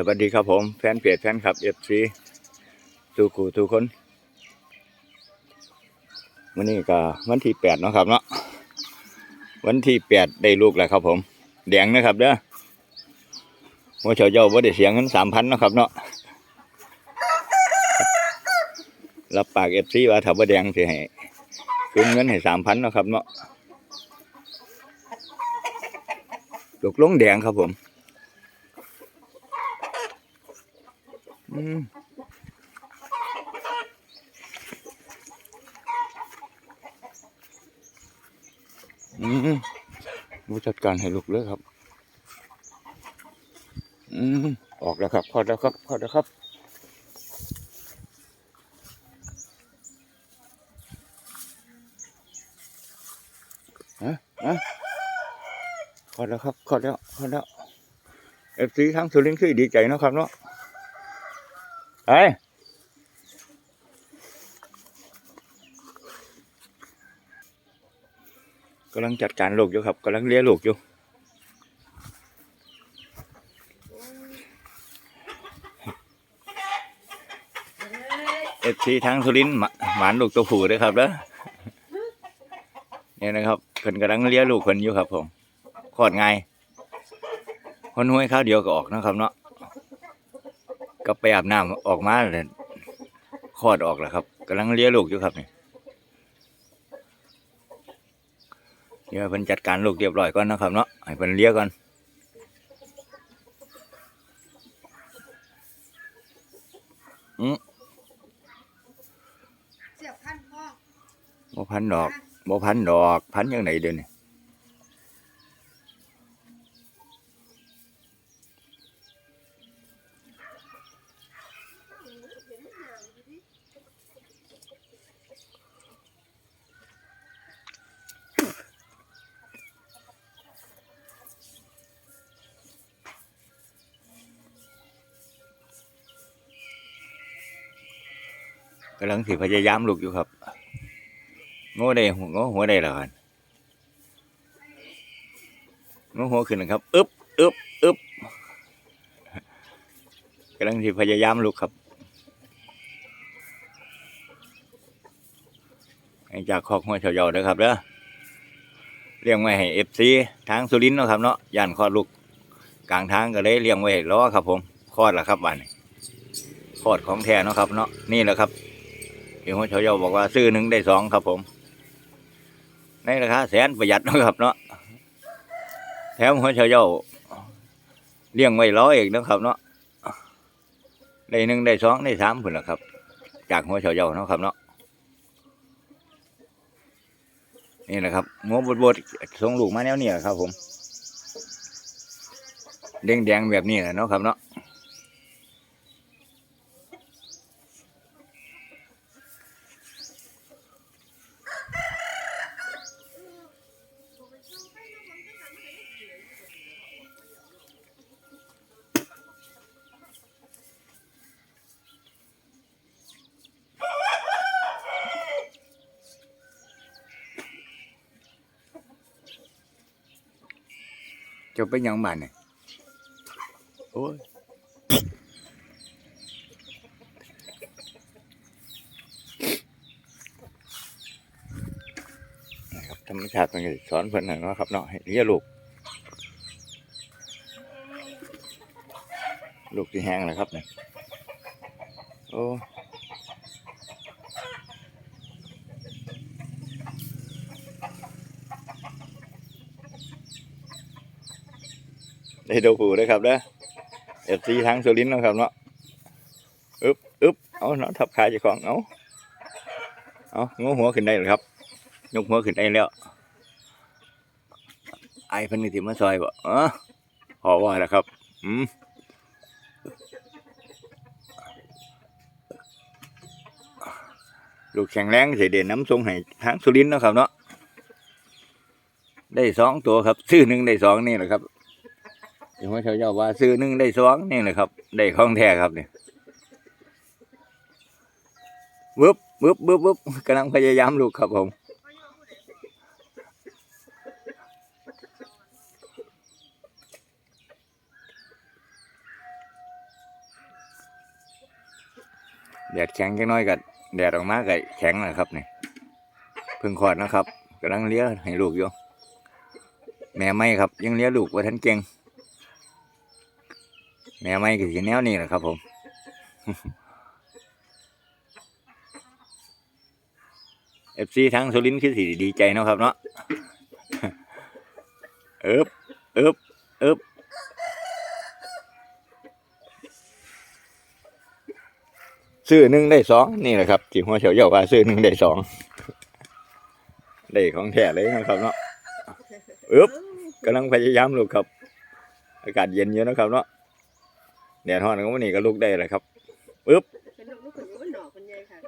สวัสดีครับผมแฟนเพจแฟนคลับเอฟซีทุกคู่ทุกคนวันนี้ก็วันที่แปดเนาะครับเนาะวันที่แปดได้ลูกแล้วครับ ผมแดงนะครับเด้อว่าเฉาเจ้าว่าได้เสียเงินสามพันนะครับเนาะรับปากเอฟซีว่าถ้าว่าแดงสิให้คืนเงินให้สามพันนะครับเนาะลูกลงแดงครับผม อืมอืมผู้จัดการให้ลูกเลยครับ อืมออกแล้วครับพอแล้วครับพอแล้วครับฮะฮะพอแล้วครับพอแล้วพอแล้วเอฟซีทั้งสุรินทร์คือดีใจนะครับเนาะ ไปกำลังจัดการลูกอยู่ครับกำลังเลี้ยลูกอยู่เอฟซีทางสุรินหมาหมานลูกตัวผู้ด้วยครับเด้อเนี่ยนะครับเพิ่นกำลังเลี้ยลูกเพิ่นอยู่ครับผมคลอดไงคนห้วยข้าวเดียวก็ออกนะครับเนาะ ก็ไปอาบน้ำออกมาเลยคลอดออกแล้วครับกำลังเลี้ยงลูกอยู่ครับนี่เดี๋ยวให้เพิ่นจัดการลูกเรียบร้อยก่อนนะครับเนาะให้เพิ่นเลี้ยงก่อนอืมเสียบพันพ่อบ่พันดอกบ่พันดอก พันยังไงเดี๋ยวนี้ กำลังสิพยายามลูกอยู่ครับโง่ได้หัวโง่หัวได้แล้วกันโง่หัวขึ้นนะครับอึบอึบอึบกำลังที่พยายามลุกครับให้จากคอกหัวเฉาเยาเด้อครับเด้อเลี้ยงไว้ให้เอฟซีทางสุรินทร์เนาะครับเนาะย่านคลอดลูกกลางทางก็เลยเลี้ยงไว้ให้ล้อครับผมคลอดแล้วครับบ้านนี้คลอดของแท้เนาะครับเนาะนี่แหละครับี่หัวเฉาเยาบอกว่าซื้อหนึ่งได้สองครับผม ในราคาแสนประหยัดนะครับเนาะแถมหัวเฉาเยาเลี้ยงไว้ร้อยเองนะครับ เนาะได้หนึ่งได้สองได้สามพุ่นละครับ จากหัวเฉาเยานะครับเนาะนี่นะครับงัวบดบดๆส่งลูกมาแนวนี้แหละครับผมแดงแดงๆแบบนี้แหละเนาะครับเนาะ จะไปหยังบ้านเนี่ยโอ้ยนะครับธรรมชาติมันก็สิสอนเพิ่นน่ะเนาะครับเนาะให้เลี้ยงลูก ลูกที่แห้งเลยครับเนี่ยโอ้ ได้ดูผูเลยครับเด้อเอฟซีทางสุรินนะครับเนาะอึ๊บอึ๊บเอาเนาะทับขาเจ้าของเอาเอางหัวขึ้นได้หรือครับยกหัวขึ้นได้แล้วไอ้เพันนี่ที่มาซอยบ่เออพอว่าแล้วครับอืมลูกแข็งแรงเสียเด่นน้ำทรงให้ทางสุรินนะครับเนาะได้สองตัวครับ ซื้อหนึ่งได้สองนี่แหละครับ เดี๋ยวว่าเขาเจ้าว่าซื้อนึ่งได้สองนี่แหละครับ ได้ของแท้ครับเนี่ยบึ๊บบึ๊บบึ๊บบึ๊บกำลังพยายามลูกครับผมแดดแข็งจังน้อยกับแดดออกมาก็แข็งนะครับนี่เพิ่งคลอดนะครับกำลังเลี้ยให้ลูกอยู่แม่ไม่ครับ ยังเลี้ยลูกว่าท่านเก่ง แม่ไม่ก็สิแนวนี้แหละครับ ผม เอฟซีทั้งสุรินคือสิดีใจนะครับเนาะเอิบเอิบเอิบซื้อหนึ่งได้สองนี่แหละครับที่หัวเฉียวเยาว่าซื้อหนึ่งได้สองได้ของแท้เลยนะครับเนาะเอิบกำลังพยายามลูกครับ อากาศเย็นเยอะนะครับเนาะ แดดร้อนก็วันนี้ก็ลุกได้เลยครับป็นลูกลูกคนนี้มันหนอกคนใหญ่ค่ะ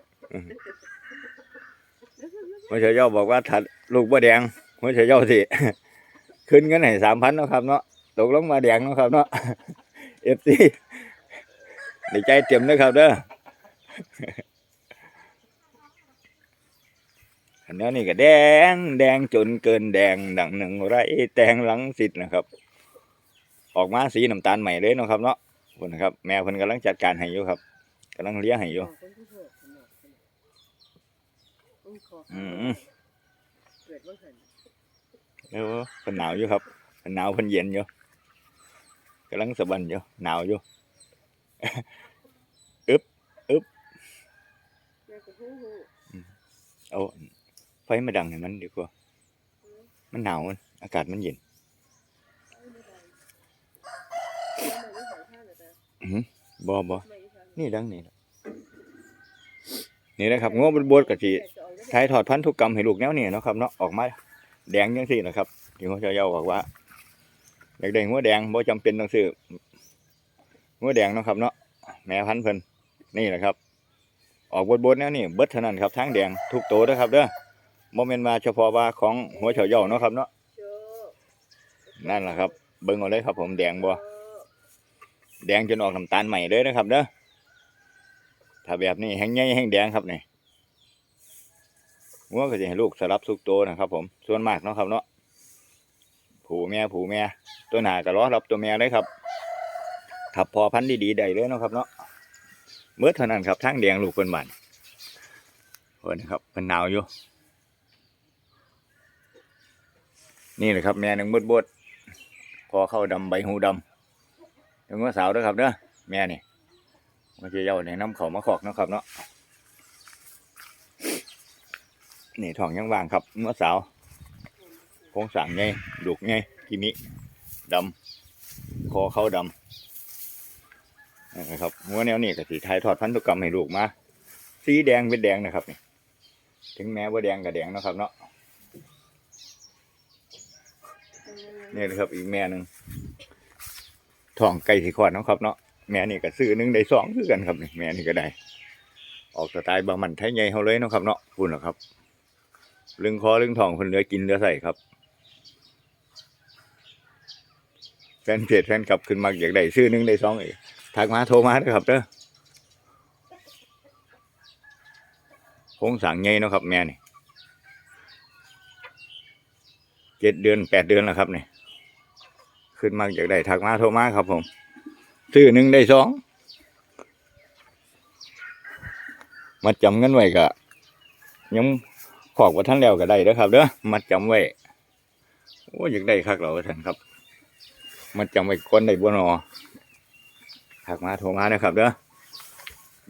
หัวเฉยเยาบอกว่าถ้าลูกบ่แดงหัวเฉยวเยาสิขึ้นเงินให้สามพันเนาะครับเนาะตกลงมาแดงเนาะครับเนาะเอฟซีในใจเต็มนะครับเด้ออันนี้นี่ก็แดง แดงจนเกินแดงดังหนึ่งไรแตงหลังสิทธ์นะครับ ออกมาสีน้ำตาลใหม่เลยนะครับเนาะ คนนะครับ แมวเพิ่นกำลังจัดการให้อยู่ครับกำลังเลี้ยงให้อยู่อืมเกิดว่าเห็นเออเพิ่นหนาวอยู่ครับเพิ่นหนาวเพิ่นเย็นอยู่กำลังสบันอยู่หนาวอยู่แม่ก็ฮู้ฮู้เอาไฟมาดังให้มันดีกว่า มันหนาวมันอากาศมันเย็น เอาไม่ได้เอาไม่ได้ใส่ผ้าห น่อบ่บ่นี่ดังนี่นี่นะครับงัวบดๆกะสิแต่จะเอาได้ถ่ายทอดพันธุกรรมให้ลูกแนวนี้เนะครับเนาะออกมาแดงจังซี่นะครับที่เขาเจ้าบอกว่าอยากได้หัวแดงบ่จำเป็นต้องซื้อหัวแดงนะครับ เนาะแม่พันธุ์เพิ่นนี่แหละครับ ออกบดๆแนวนี้เบิดเท่านั้นครับทั้งแดงทุกโตัวเด้อครับเด้อบ่แม่นว่าเฉพาะว่าของหัวเฉาเย่าเนาะครับเนาะนั่นแหละครับ เบิ่งเอาเลยครับ ผมแดงบ่โชว์ แดงจนออกน้ำตาลใหม่เลยนะครับเด้อถ้าแบบนี้แห้งใหญ่แห้งแดงครับนี่งัวก็จะให้ลูกสลับสุกโตนะครับ ผมส่วนมากเนาะครับเนาะผูแม่ผูแม่ตัวหนาก็รอรับตัวแม่เลยครับทับพอพันธุ์ดีๆได้เลยเนาะครับเนาะเมื่อเท่านั้นครับทั้งแดงลูกเพิ่นบานเพิ่นะครับเพิ่นหนาวอยู่นี่แหละครับแม่หนึ่งบดบดๆพอเข้าดำใบหูดำ ถึงว่าสาวด้วยครับเด้อแม่นี่มาเจียวในน้ำเขามาขอกนะครับเนาะนี่ท้องยังว่างครับเมื่อสาวโครงสั่งไงดุกไงกิมิดำคอเข้าดำนะครับหัวแนวนี่ก็สีไทยทอดพันธุกรรมให้ลูกมาสีแดงเป็นแดงนะครับนี่ถึงแม้ว่าแดงกับแดงนะครับเนาะนี่นะครับอีกแม่หนึ่ง ทองไก่สีขวดนะครับเนาะแม่นี่ก็ซื้อหนึ่งได้สองคือกันครับนี่แม่นี่ก็ได้ ออกสไตล์บะหมันไทยใหญ่เขาเลยนะครับ เนาะพูดเหรอครับเรื่องคอเรื่องทองคนเหลือกินเหลือใส่ครับแฟนเพจแฟนกลับขึ้นมาอยากได้ซื้อหนึ่งได้สองอีกทักมาโทรมาเด้อครับเด้อคงสั่งใหญ่เนาะครับแม่นี่เจ็ดเดือนแปดเดือนแล้วครับเนี่ย ขึ้นมากอยากได้ทักมาโทรมาครับผม ซื้อหนึ่งได้สองมาจำเงินไว้ก็ยังขอกว่าท่านแล้วก็ได้เด้อครับเด้อมาจำไว้โอ้อยากได้คักเราท่านครับมาจำไว้ก่อนได้บ่นอทักมาโทรมานะครับเด้อ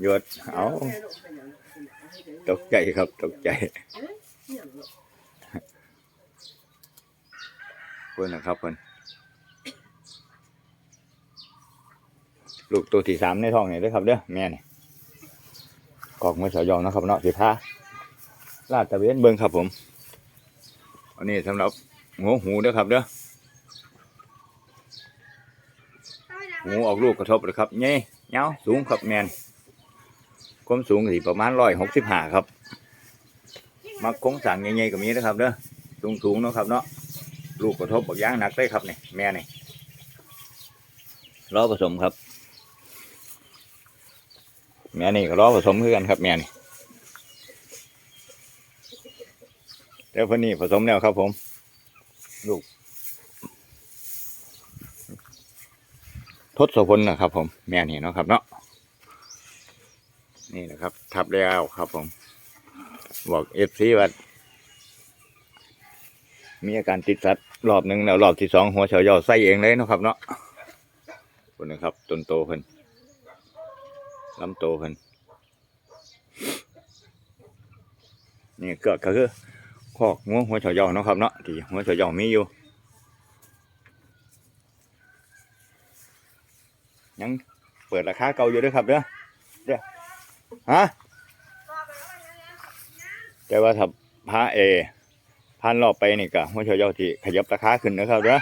หยดเอาตกใจครับตกใจเพื่อนนะครับเพื่อน ลูกตัวที่สามในท้องนี่ด้อครับเด้อแม่นี่กอกมือสอยองนะครับเนาะสิพาลาดตะเวนเบิ่งครับผมอันนี้สำหรับหัวหูเด้อครับเด้อหูออกลูกกระทบเลยครับเงี้ยเงาสูงครับแมนความสูงสิประมาณร้อยหกสิบห้าครับ มักคงสั่งเงี้ยๆก็มีนะครับเด้อสูงสูงๆเนาะครับเนาะลูกกระทบบักย่างหนักได้ครับนี่แม่เนี่ยรอผสมครับ แม่นี่ก็รอผสมคือกันครับแม่นี่เดี๋ยวพนี้ผสมแล้วครับผม ลูก ทศพลนะครับ ผม แม่นี่เนาะครับ เนาะนี่นะครับ ทับแล้วครับผม บอกเอฟซีว่ามีอาการติดสัตว์รอบหนึ่งแล้วรอบที่สองหัวเฉายอใส่เองเลยเนาะครับ เนาะคนนะครับต้นโตเพิ่น ลำโตเพิ่นนี่ก็ก็คือคอกงัวหัวเฉายอเนะครับเนาะที่หัวเฉายอมีอยู่ยังเปิดราคาเก่าอยู่ด้วยครับเด้อเด้อฮะแต่ว่าถ้าพระเอพันรอบไปนี่ก็หัวเฉายอที่ขยับราคาขึ้นนะครับเด้อ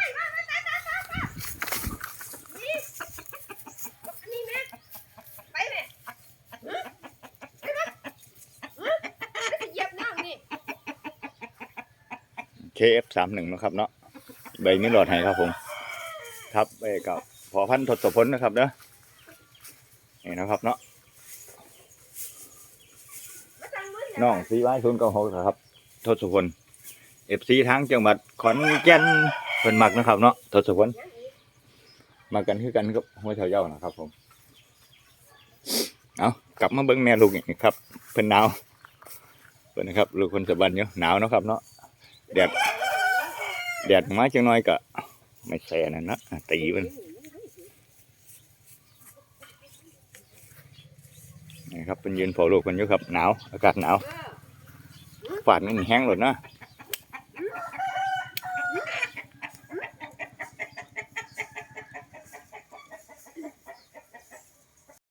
KF31 นึ่งนะครับเนาะใบไม่หลอดไห้ครับผม ทับไปกับพอพันทศพลนะครับเนาะนี่นะครับเนาะน้องซีไว้ทุนเก้าหกครับทศพนเอฟซีทั้งจังหวัดขอนแก่นเป็นหมักนะครับเนาะทศพลมากันคือกันกับหัวแถวเย้านะครับ ผม เอากลับมาเบิ้งแม่ลูกอีกครับ เพิ่นหนาวเพิ่นนะครับ ลูกคนสะบันเยอะหนาวนะครับ เนาะแดด แดดมาจังน้อยก็ไม่แช่นั่นนะตีมันนะครับเป็นยืนเฝ้าลูกกันอยู่ครับหนาวอากาศหนาวฝาดนี่แห้งหลดนะ